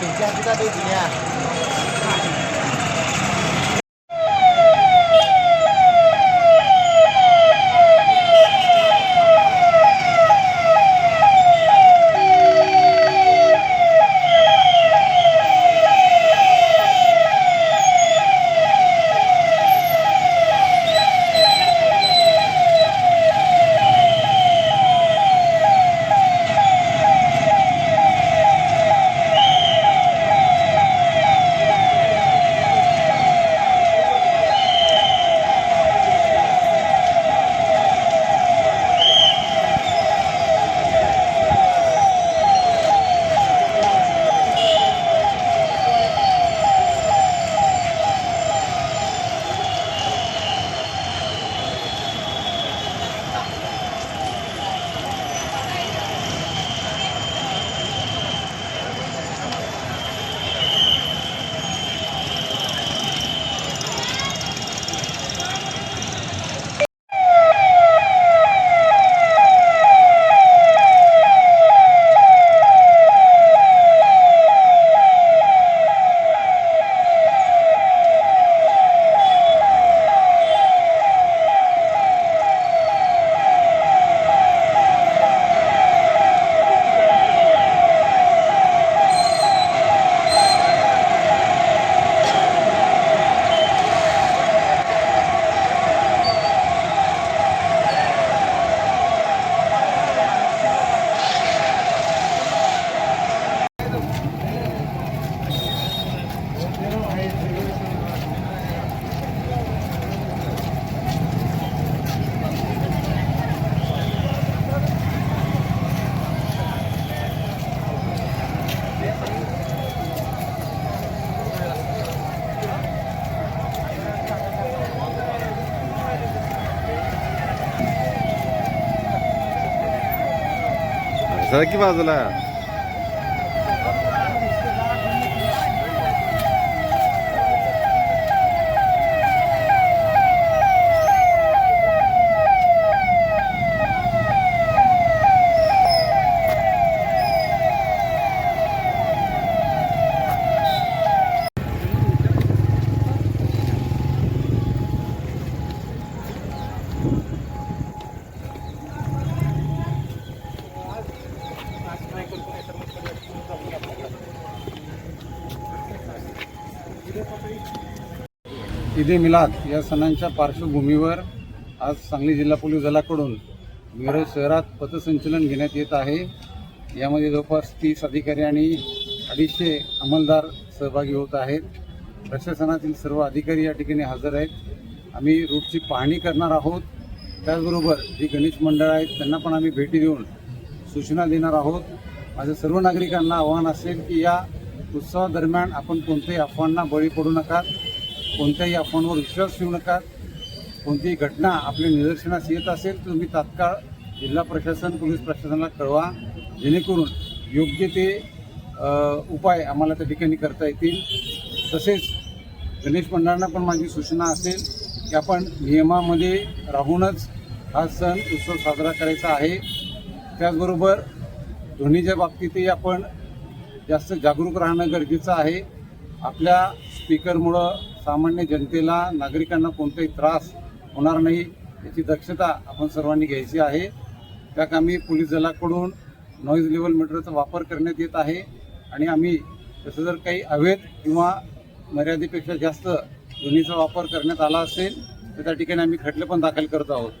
等下就在这里面सर की बाजूला ईद मिलाद या सणांच्या पार्श्वभूमीवर आज सांगली जिल्हा पोलीस दलाकडून मिरज शहरात पथसंचलन घेण्यात येत आहे. यामध्ये जवळपास तीस अधिकारी आणि अडीचशे अंमलदार सहभागी होत आहेत. प्रशासनातील सर्व अधिकारी या ठिकाणी हजर आहेत. आम्ही रूटची पाहणी करणार आहोत. त्याचबरोबर जी गणेश मंडळ आहेत त्यांना पण आम्ही भेटी देऊन सूचना देणार आहोत. माझं सर्व नागरिकांना आव्हान असेल की या उत्सवादरम्यान आपण कोणत्याही अफवांना बळी पडू नका. कोणत्याही अफवांवर विश्वास ठेवू नका. कोणतीही घटना आपल्या निदर्शनास येत असेल तर तुम्ही तात्काळ जिल्हा प्रशासन पोलीस प्रशासनाला कळवा. जेणेकरून योग्य ते उपाय आम्हाला त्या ठिकाणी करता येतील. तसेच गणेश मंडळांना पण माझी सूचना असेल की आपण नियमामध्ये राहूनच हा सण उत्सव साजरा करायचा आहे. त्याचबरोबर ध्वनीच्या बाबतीतही आपण जास्त जागरूक राहणं गरजेचं आहे. आपल्या स्पीकरमुळं सामान्य जनतेला नागरिकांना कोणताही त्रास होणार नाही याची दक्षता आपण सर्वांनी घ्यायची आहे. त्या कामी पोलीस दलाकडून नॉईज लेवल मीटरचा वापर करण्यात येत आहे. आणि आम्ही तसं जर काही अवैध किंवा मर्यादेपेक्षा जास्त ध्वनीचा वापर करण्यात आला असेल तर त्या ठिकाणी आम्ही खटले पण दाखल करत आहोत.